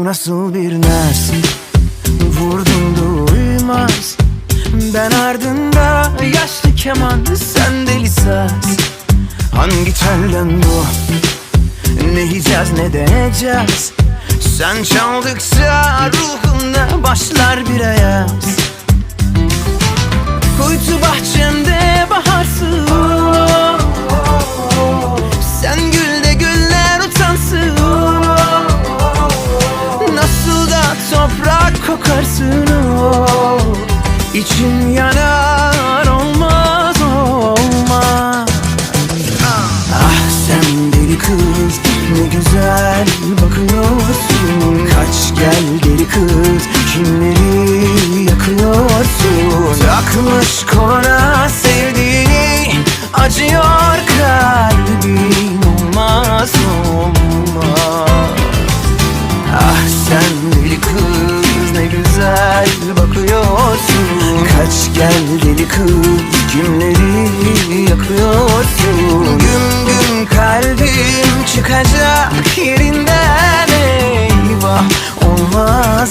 Bu nasıl bir naz? Vurdum duymaz Ben ardında yaşlı keman Sen deli saz. Hangi telden bu? Ne yiyeceğiz ne deneyeceğiz Sen çaldıkça ruhumda başlar bir ayaz. Kuytu bahçemde İçim yanar olmaz olmaz. Ah sen deli kız ne güzel bakıyorsun. Kaç gel deli kız kimleri Kaç gel deli kız kimleri yakıyorsun. Güm güm kalbim çıkacak yerinden eyvah Olmaz olmaz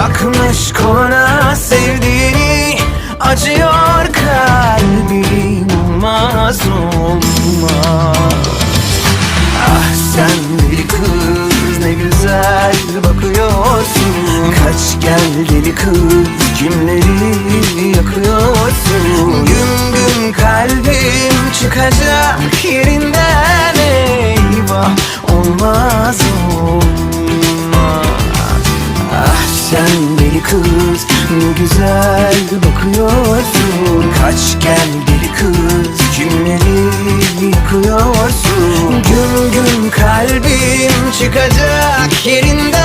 Takmış koluna sevdiğini acıyor kalbim olmaz olmaz. Ah sen deli kız ne güzel bakıyorsun. Kaç gel deli kız kimleri yakıyorsun? Güm güm kalbim çıkacak yerinden ne güzel bakıyorsun? Kaç gel deli kız kimleri yakıyorsun Güm güm kalbim çıkacak yerinden